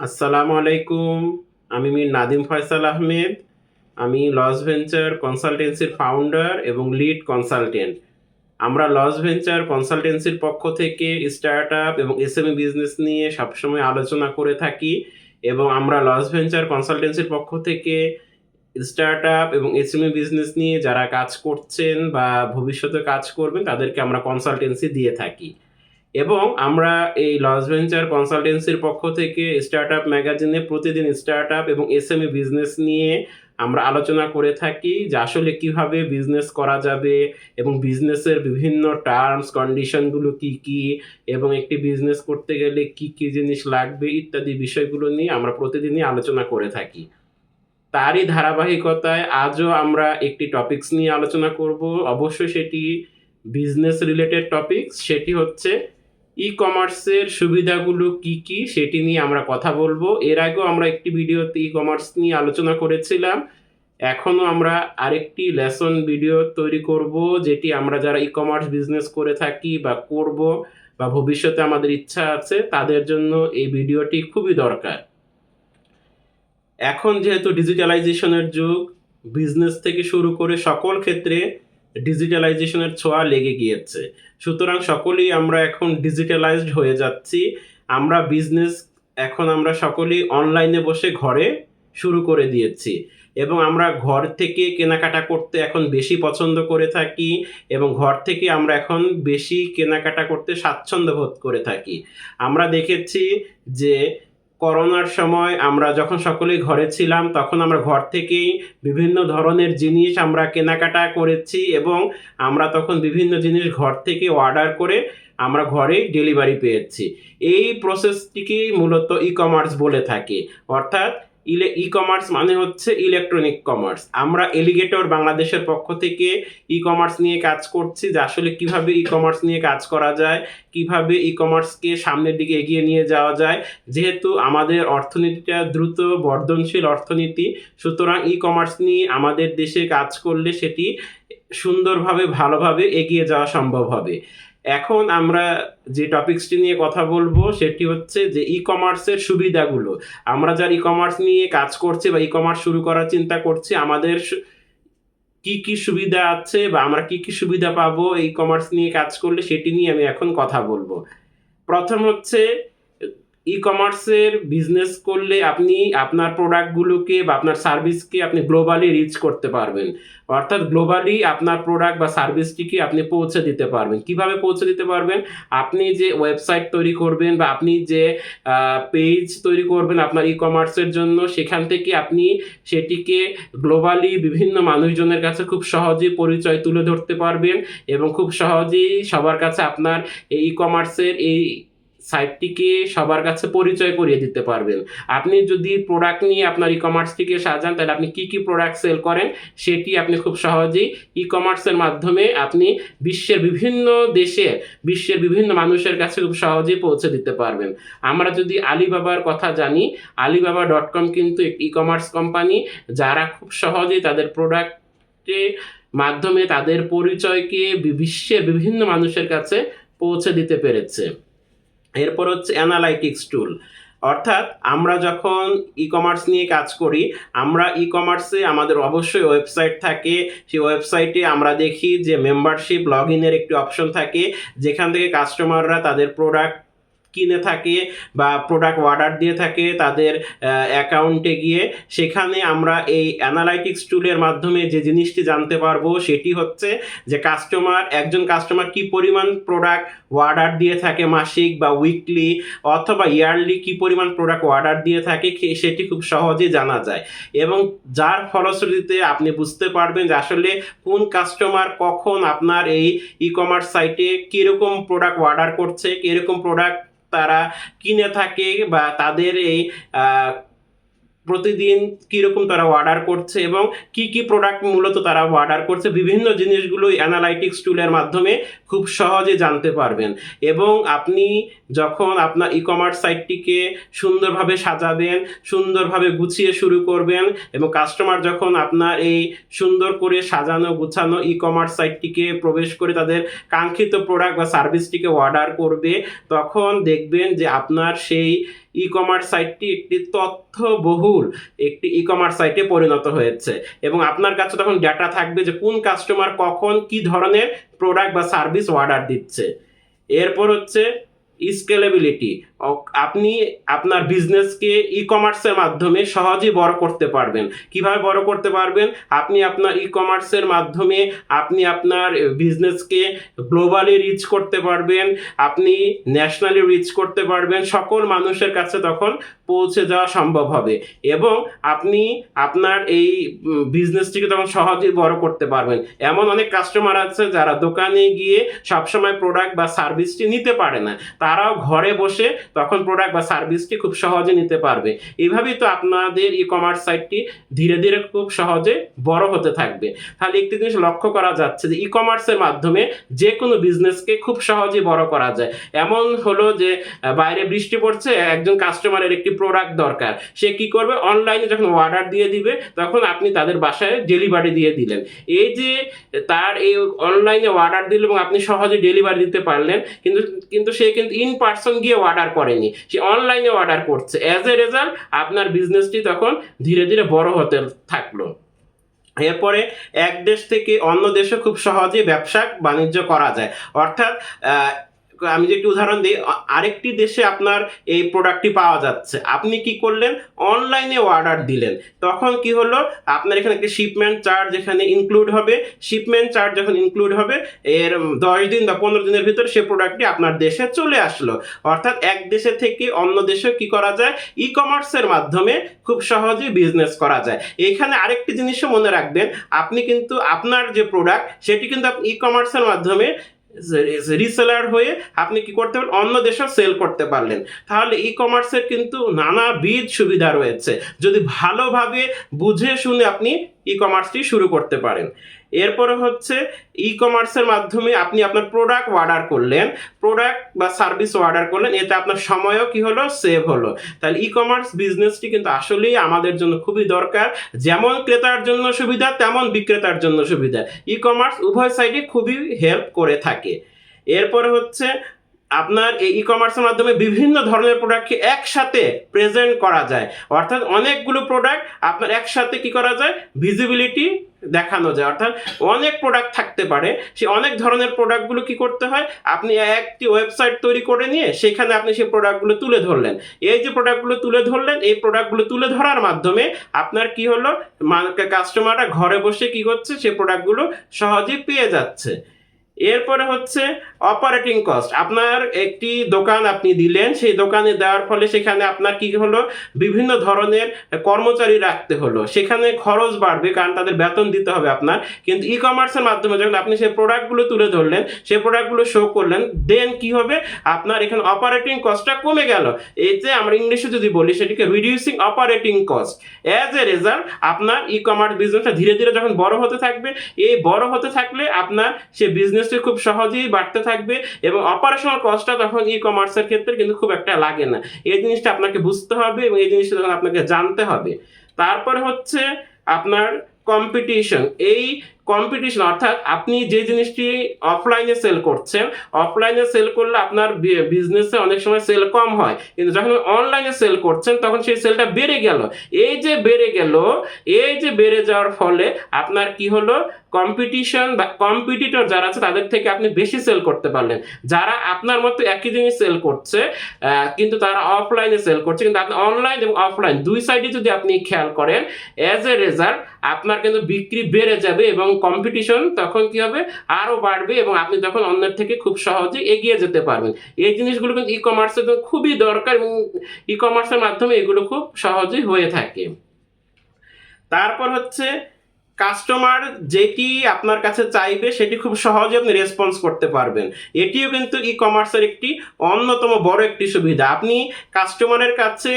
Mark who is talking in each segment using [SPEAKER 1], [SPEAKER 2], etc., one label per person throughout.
[SPEAKER 1] আসসালামু আলাইকুম। আমি মির নাদিম ফয়সাল আহমেদ। আমি লস ভেঞ্চার কনসালটেন্সির ফাউন্ডার এবং লিড কনসালটেন্ট আমরা লস ভেঞ্চার কনসালটেন্সির পক্ষ থেকে স্টার্ট আপ এবং এসএমই বিজনেস নিয়ে সবসময় আলোচনা করে থাকি এবং আমরা লস ভেঞ্চার কনসালটেন্সির পক্ষ থেকে স্টার্ট আপ এবং এসএমই বিজনেস নিয়ে যারা কাজ করছেন বা ভবিষ্যতে কাজ করবেন, তাদেরকে আমরা কনসালটেন্সি দিয়ে থাকি। এবং আমরা এই লস ভেঞ্চার কনসালটেন্সির পক্ষ থেকে স্টার্ট আপ ম্যাগাজিনে প্রতিদিন স্টার্ট আপ এবং এসএমই বিজনেস নিয়ে আমরা আলোচনা করে থাকি যে আসলে কীভাবে বিজনেস করা যাবে এবং বিজনেসের বিভিন্ন টার্মস কন্ডিশনগুলো কি কি এবং একটি বিজনেস করতে গেলে কি কি জিনিস লাগবে ইত্যাদি বিষয়গুলো নিয়ে আমরা প্রতিদিনই আলোচনা করে থাকি। তারই ধারাবাহিকতায় আজও আমরা একটি টপিকস নিয়ে আলোচনা করব। অবশ্যই সেটি বিজনেস রিলেটেড টপিকস সেটি হচ্ছে ই কমার্সের সুবিধাগুলো কি কি সেটি নিয়ে আমরা কথা বলব। এর আগেও আমরা একটি ভিডিওতে ই কমার্স নিয়ে আলোচনা করেছিলাম। এখনও আমরা আরেকটি লেসন ভিডিও তৈরি করব, যেটি আমরা যারা ই কমার্স বিজনেস করে থাকি বা করব বা ভবিষ্যতে আমাদের ইচ্ছা আছে, তাদের জন্য এই ভিডিওটি খুবই দরকার। এখন যেহেতু ডিজিটালাইজেশনের যুগ বিজনেস থেকে শুরু করে সকল ক্ষেত্রে ডিজিটালাইজেশনের ছোঁয়া লেগে গিয়েছে। সুতরাং সকলেই আমরা এখন ডিজিটালাইজড হয়ে যাচ্ছি। আমরা বিজনেস এখন আমরা সকলেই অনলাইনে বসে ঘরে শুরু করে দিয়েছি। এবং আমরা ঘর থেকে কেনাকাটা করতে এখন বেশি পছন্দ করে থাকি এবং ঘর থেকে আমরা এখন বেশি কেনাকাটা করতে স্বাচ্ছন্দ্য বোধ করে থাকি। আমরা দেখেছি যে করোনার সময় আমরা যখন সকলেই ঘরে ছিলাম, তখন আমরা ঘর থেকেই বিভিন্ন ধরনের জিনিস আমরা কেনাকাটা করেছি এবং আমরা তখন বিভিন্ন জিনিস ঘর থেকে অর্ডার করে আমরা ঘরে ডেলিভারি পেয়েছি। এই প্রসেসটিকেই মূলত ই কমার্স বলে থাকে। অর্থাৎ ইলে ই কমার্স মানে হচ্ছে ইলেকট্রনিক কমার্স আমরা এলিগেটর বাংলাদেশের পক্ষ থেকে ই কমার্স নিয়ে কাজ করছি যে আসলে কীভাবে ই কমার্স নিয়ে কাজ করা যায়, কীভাবে ই কমার্সকে সামনের দিকে এগিয়ে নিয়ে যাওয়া যায়। যেহেতু আমাদের অর্থনীতিটা দ্রুত বর্ধনশীল অর্থনীতি, সুতরাং ই কমার্স নিয়ে আমাদের দেশে কাজ করলে সেটি সুন্দরভাবে, ভালোভাবে এগিয়ে যাওয়া সম্ভব হবে। এখন আমরা যে টপিক্সটি নিয়ে কথা বলব, সেটি হচ্ছে যে ই কমার্সের সুবিধাগুলো। আমরা যারা ই কমার্স নিয়ে কাজ করছি বা ই কমার্স শুরু করার চিন্তা করছি, আমাদের কি কি সুবিধা আছে বা আমরা কি কি সুবিধা পাবো ই কমার্স নিয়ে কাজ করলে সেটি নিয়ে আমি এখন কথা বলব। প্রথম হচ্ছে ই কমার্সের বিজনেস করলে আপনি আপনার প্রোডাক্টগুলোকে বা আপনার সার্ভিসকে আপনি গ্লোবালি রিচ করতে পারবেন। অর্থাৎ গ্লোবালি আপনার প্রোডাক্ট বা সার্ভিসটিকে আপনি পৌঁছে দিতে পারবেন। কীভাবে পৌঁছে দিতে পারবেন? আপনি যে ওয়েবসাইট তৈরি করবেন বা আপনি যে পেজ তৈরি করবেন আপনার ই কমার্সের জন্য, সেখান থেকে আপনি সেটিকে গ্লোবালি বিভিন্ন মানুষজনের কাছে খুব সহজেই পরিচয় তুলে ধরতে পারবেন এবং খুব সহজেই সবার কাছে আপনার এই ই কমার্সের এই সাইটটিকে সবার কাছে পরিচয় করিয়ে দিতে পারবেন। আপনি যদি প্রোডাক্ট নিয়ে আপনার ই কমার্সটিকে সাজান, তাহলে আপনি কি কি প্রোডাক্ট সেল করেন, সেটি আপনি খুব সহজেই ই কমার্সের মাধ্যমে আপনি বিশ্বের বিভিন্ন দেশে, বিশ্বের বিভিন্ন মানুষের কাছে খুব সহজেই পৌঁছে দিতে পারবেন। আমরা যদি আলিবাবার কথা জানি আলিবাবা ডট কম কিন্তু ই কমার্স কোম্পানি যারা খুব সহজেই তাদের প্রোডাক্টে মাধ্যমে তাদের পরিচয়কে বিশ্বের বিভিন্ন মানুষের কাছে পৌঁছে দিতে পেরেছে। এরপর হচ্ছে অ্যানালাইটিক্স টুল অর্থাৎ আমরা যখন ই কমার্স নিয়ে কাজ করি, আমরা ই কমার্সে আমাদের অবশ্যই ওয়েবসাইট থাকে। সেই ওয়েবসাইটে আমরা দেখি যে মেম্বারশিপ লগ ইনের একটি অপশন থাকে, যেখান থেকে কাস্টমাররা তাদের প্রোডাক্ট কিনে থাকে বা প্রোডাক্ট অর্ডার দিয়ে থাকে তাদের অ্যাকাউন্টে গিয়ে, সেখানে আমরা এই অ্যানালাইটিক্স টুলের মাধ্যমে যে জিনিসটি জানতে পারব সেটি হচ্ছে যে কাস্টমার একজন কাস্টমার কি পরিমাণ প্রোডাক্ট অর্ডার দিয়ে থাকে মাসিক বা উইকলি অথবা ইয়ারলি কি পরিমাণ প্রোডাক্ট অর্ডার দিয়ে থাকে সেটি খুব সহজেই জানা যায়। এবং যার ফলশ্রুতিতে আপনি বুঝতে পারবেন যে আসলে কোন কাস্টমার কখন আপনার এই ই কমার্স সাইটে কীরকম প্রোডাক্ট অর্ডার করছে, কীরকম প্রোডাক্ট তারা কিনে থাকে বা তাদের এই প্রতিদিন কীরকম তারা অর্ডার করছে এবং কি কি প্রোডাক্ট মূলত তারা অর্ডার করছে, বিভিন্ন জিনিসগুলো অ্যানালাইটিক্স টুলের মাধ্যমে খুব সহজে জানতে পারবেন। এবং আপনি যখন আপনার ই কমার্স সাইটটিকে সুন্দরভাবে সাজাবেন, সুন্দরভাবে গুছিয়ে শুরু করবেন এবং কাস্টমার যখন আপনার এই সুন্দর করে সাজানো, গুছানো ই কমার্স সাইটটিকে প্রবেশ করে তাদের কাঙ্ক্ষিত প্রোডাক্ট বা সার্ভিসটিকে অর্ডার করবে, তখন দেখবেন যে আপনার সেই ই কমার্স সাইটটি একটি তথ্যবহুল, একটি ই কমার্স সাইটে পরিণত হয়েছে। এবং আপনার কাছে তখন ডেটা থাকবে যে কোন কাস্টমার কখন কি ধরনের প্রোডাক্ট বা সার্ভিস অর্ডার দিচ্ছে। এরপর হচ্ছে স্কেলেবিলিটি আপনি আপনার বিজনেসকে ই কমার্সের মাধ্যমে সহজেই বড় করতে পারবেন। কীভাবে বড় করতে পারবেন? আপনি আপনার ই কমার্সের মাধ্যমে আপনি আপনার বিজনেসকে গ্লোবালি রিচ করতে পারবেন, আপনি ন্যাশনালি রিচ করতে পারবেন, সকল মানুষের কাছে তখন পৌঁছে যাওয়া সম্ভব হবে। এবং আপনি আপনার এই বিজনেসটিকে তখন সহজেই বড় করতে পারবেন। এমন অনেক কাস্টমার আছে যারা দোকানে গিয়ে সবসময় প্রোডাক্ট বা সার্ভিসটি নিতে পারে না। তারাও ঘরে বসে তখন প্রোডাক্ট বা সার্ভিসটি খুব সহজে নিতে পারবে। এইভাবেই তো আপনাদের ই কমার্স সাইটটি ধীরে ধীরে খুব সহজে বড় হতে থাকবে। তাহলে একটি জিনিস লক্ষ্য করা যাচ্ছে যে ই কমার্সের মাধ্যমে যে কোনো বিজনেসকে খুব সহজে বড় করা যায়। এমন হলো যে, বাইরে বৃষ্টি পড়ছে, একজন কাস্টমারের একটি প্রোডাক্ট দরকার। সে কি করবে? অনলাইনে যখন অর্ডার দিয়ে দিবে, তখন আপনি তাদের বাসায় ডেলিভারি দিয়ে দিলেন। এই যে, তার এই অনলাইনে অর্ডার দিল এবং আপনি সহজে ডেলিভারি দিতে পারলেন, কিন্তু কিন্তু সে কিন্তু ইন পার্সন গিয়ে অর্ডার করেনি। সে অনলাইনে অর্ডার করছে। অ্যাজ এ রেজাল্ট আপনার বিজনেসটি তখন ধীরে ধীরে বড় হতে থাকল। এরপরে এক দেশ থেকে অন্য দেশে খুব সহজে ব্যবসা বাণিজ্য করা যায়। অর্থাৎ আমি যে একটি উদাহরণ দিই আরেকটি দেশে আপনার এই প্রোডাক্টটি পাওয়া যাচ্ছে। আপনি কি করলেন? অনলাইনে অর্ডার দিলেন। তখন কি হলো? আপনার এখানে একটি শিপমেন্ট চার্জ এখানে ইনক্লুড হবে। শিপমেন্ট চার্জ যখন ইনক্লুড হবে, এর দশ দিন বা পনেরো দিনের ভিতরে সে প্রোডাক্টটি আপনার দেশে চলে আসলো। অর্থাৎ এক দেশে থেকে অন্য দেশে কি করা যায়? ই কমার্সের মাধ্যমে খুব সহজেই বিজনেস করা যায়। এখানে আরেকটি জিনিসও মনে রাখবেন, আপনি কিন্তু আপনার যে প্রোডাক্ট সেটি কিন্তু আপনি ই কমার্সের মাধ্যমে রিসেলার হয়ে আপনি কি করতে পারেন অন্য দেশে সেল করতে পারলেন। তাহলে ই কমার্সের কিন্তু নানাবিধ সুবিধা রয়েছে। যদি ভালোভাবে বুঝে শুনে আপনি ই কমার্সটি শুরু করতে পারেন। এরপরে হচ্ছে ই কমার্সের মাধ্যমে আপনি আপনার প্রোডাক্ট অর্ডার করলেন প্রোডাক্ট বা সার্ভিস অর্ডার করলেন, এতে আপনার সময়ও কি হলো? সেভ হলো। তাহলে ই কমার্স বিজনেসটি কিন্তু আসলেই আমাদের জন্য খুবই দরকার। যেমন ক্রেতার জন্য সুবিধা, তেমন বিক্রেতার জন্য সুবিধা। ই কমার্স উভয় সাইডে খুবই হেল্প করে থাকে। এরপরে হচ্ছে আপনার এই ই কমার্সের মাধ্যমে বিভিন্ন ধরনের প্রোডাক্টকে একসাথে প্রেজেন্ট করা যায়। অর্থাৎ অনেকগুলো প্রোডাক্ট আপনার একসাথে কি করা যায়? ভিজিবিলিটি দেখানো যায়। অর্থাৎ অনেক প্রোডাক্ট থাকতে পারে। সে অনেক ধরনের প্রোডাক্টগুলো কি করতে হয়? আপনি একটি ওয়েবসাইট তৈরি করে নিয়ে সেখানে আপনি সেই প্রোডাক্টগুলো তুলে ধরলেন। এই যে প্রোডাক্টগুলো তুলে ধরলেন, এই প্রোডাক্টগুলো তুলে ধরার মাধ্যমে আপনার কি হলো? কাস্টমাররা ঘরে বসে কি করছে? সেই প্রোডাক্টগুলো সহজেই পেয়ে যাচ্ছে। এরপরে হচ্ছে অপারেটিং কস্ট আপনার একটি দোকান আপনি দিলেন, সেই দোকানে দেওয়ার ফলে সেখানে আপনার কি হলো? বিভিন্ন ধরনের কর্মচারী রাখতে হলো। সেখানে খরচ বাড়বে, কারণ তাদের বেতন দিতে হবে আপনার। কিন্তু ই কমার্সের মাধ্যমে যখন আপনি সেই প্রোডাক্টগুলো তুলে ধরলেন, সেই প্রোডাক্টগুলো শো করলেন দেন কি হবে? আপনার এখানে অপারেটিং কস্টটা কমে গেল। যে আমরা ইংলিশে যদি বলি, সেটিকে reducing operating cost as a result আপনার ই কমার্স বিজনেসটা ধীরে ধীরে যখন বড় হতে থাকবে, এই বড় হতে থাকলে আপনার সে বিজনেসটি খুব সহজেই বাড়তে থাকবে এবং অপারেশনাল কস্টটা তখন ই কমার্সের ক্ষেত্রে কিন্তু খুব একটা লাগে না। এই জিনিসটা আপনাকে বুঝতে হবে এবং এই জিনিসটা তখন আপনাকে জানতে হবে। তারপরে হচ্ছে আপনার কম্পিটিশন এই কম্পিটিশন অর্থাৎ আপনি যে জিনিসটি অফলাইনে সেল করছেন অফলাইনে সেল করলে আপনার বিজনেসে অনেক সময় সেল কম হয়। কিন্তু যখন অনলাইনে সেল করছেন, তখন সেই সেলটা বেড়ে গেল। এই যে বেড়ে গেল, এই যে বেড়ে যাওয়ার ফলে আপনার কি হলো? কম্পিটিশন বা কম্পিটিটর যারা আছে, তাদের থেকে আপনি বেশি সেল করতে পারলেন। যারা আপনার মতো একই জিনিস সেল করছে কিন্তু তারা অফলাইনে সেল করছে। কিন্তু আপনি অনলাইন এবং অফলাইন দুই সাইডে যদি আপনি খেয়াল করেন অ্যাজ এ রেজাল্ট আপনার কিন্তু বিক্রি বেড়ে যাবে এবং কম্পিটিশন তখন কি হবে? আরও বাড়বে এবং আপনি তখন অন্যের থেকে খুব সহজে এগিয়ে যেতে পারবেন। এই জিনিসগুলো কিন্তু ই কমার্সের জন্য খুবই দরকার এবং ই কমার্সের মাধ্যমে এগুলো খুব সহজেই হয়ে থাকে। তারপর হচ্ছে কাস্টমার যেটি আপনার কাছে চাইবে, সেটি খুব সহজে আপনি রেসপন্স করতে পারবেন। এটিও কিন্তু ই কমার্সের একটি অন্যতম বড় একটি সুবিধা। আপনি কাস্টমারের কাছে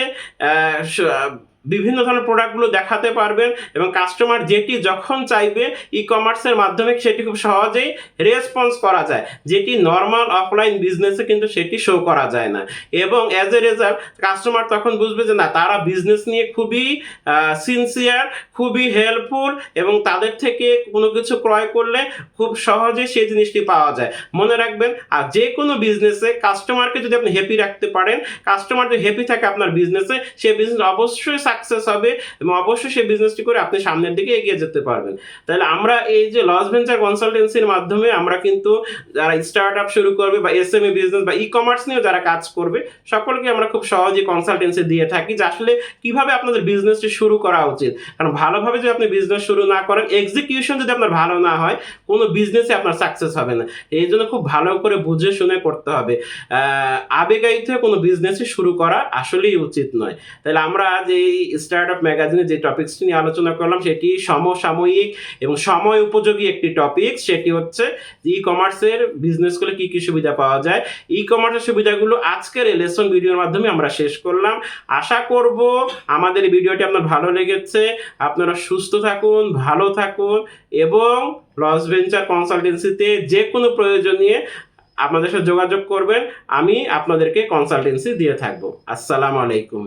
[SPEAKER 1] বিভিন্ন ধরনের প্রোডাক্টগুলো দেখাতে পারবেন এবং কাস্টমার যেটি যখন চাইবে ই কমার্সের মাধ্যমে সেটি খুব সহজেই রেসপন্স করা যায়। যেটি নর্মাল অফলাইন বিজনেসে কিন্তু সেটি শো করা যায় না। এবং অ্যাজ এ রেজাল্ট কাস্টমার তখন বুঝবে যে না, তারা বিজনেস নিয়ে খুবই সিনসিয়ার খুবই হেল্পফুল এবং তাদের থেকে কোনো কিছু ক্রয় করলে খুব সহজে সেই জিনিসটি পাওয়া যায়। মনে রাখবেন, আর যে কোনো বিজনেসে কাস্টমারকে যদি আপনি হ্যাপি রাখতে পারেন কাস্টমার যদি হ্যাপি থাকে আপনার বিজনেসে সেই বিজনেস অবশ্যই সাকসেস হবে এবং অবশ্যই সেই বিজনেসটি করে আপনি সামনের দিকে এগিয়ে যেতে পারবেন। তাহলে আমরা এই যে লস ভেঞ্চার কনসালটেন্সির মাধ্যমে আমরা কিন্তু যারা স্টার্ট আপ শুরু করবে বা এস এম ই বিজনেস বা ই কমার্স নিয়েও যারা কাজ করবে, সকলকে আমরা খুব সহজে কনসালটেন্সি দিয়ে থাকি যে আসলে কীভাবে আপনাদের বিজনেসটি শুরু করা উচিত। কারণ ভালোভাবে যদি আপনি বিজনেস শুরু না করেন এক্সিকিউশন যদি আপনার ভালো না হয়, কোনো বিজনেসে আপনার সাকসেস হবে না। এই জন্য খুব ভালো করে বুঝে শুনে করতে হবে। আবেগায়িত কোনো বিজনেসই শুরু করা আসলেই উচিত নয়। তাহলে আমরা আজ এই স্টার্ট আপ ম্যাগাজিনে যে টপিক্সটি নিয়ে আলোচনা করলাম, সেটি সমসাময়িক এবং সময় উপযোগী একটি টপিক সেটি হচ্ছে ই কমার্সের বিজনেস করলে কী কী সুবিধা পাওয়া যায়। ই কমার্সের সুবিধাগুলো আজকের লেসন ভিডিওর মাধ্যমে আমরা শেষ করলাম। আশা করব আমাদের ভিডিওটি আপনার ভালো লেগেছে। আপনারা সুস্থ থাকুন, ভালো থাকুন এবং লস ভেঞ্চার কনসালটেন্সিতে যে কোনো প্রয়োজন নিয়ে আপনাদের সাথে যোগাযোগ করবেন। আমি আপনাদেরকে কনসালটেন্সি দিয়ে থাকব। আসসালামু আলাইকুম।